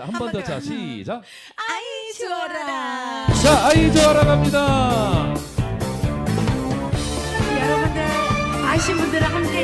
자, 한 번 더. 자, 시작. 아이 주어라. 자, 아이 좋아라 갑니다. 여러분들 아신 분들 함께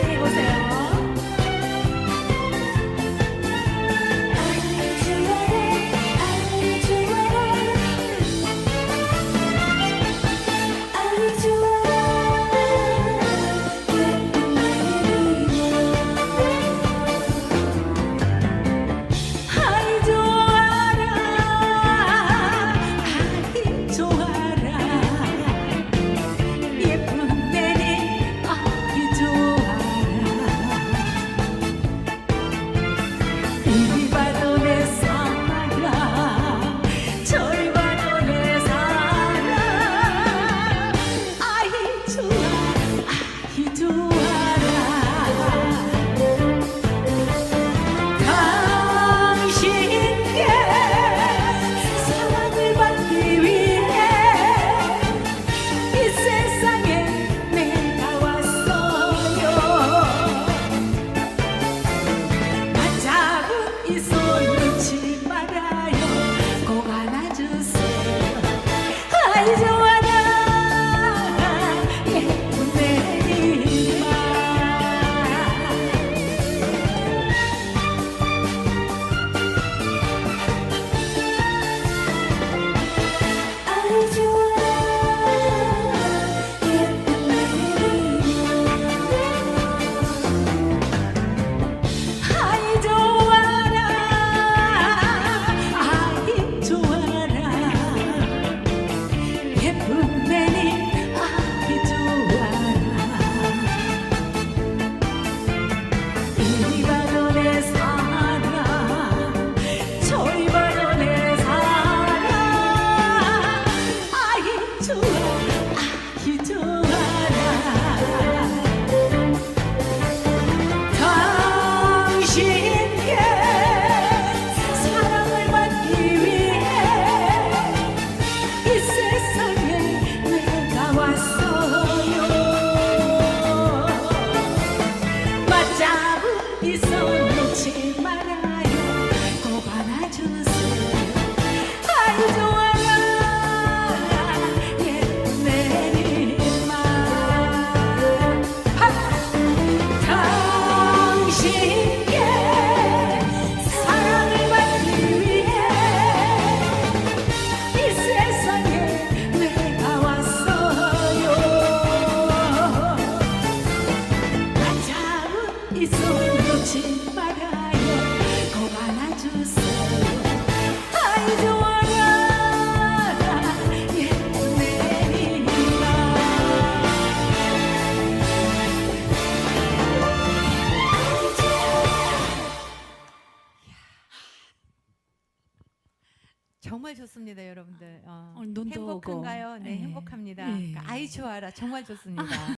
정말 좋습니다, 여러분들. 어, 어 행복한가요? 네, 예. 행복합니다. 예. 그러니까 아이 좋아라 정말 좋습니다.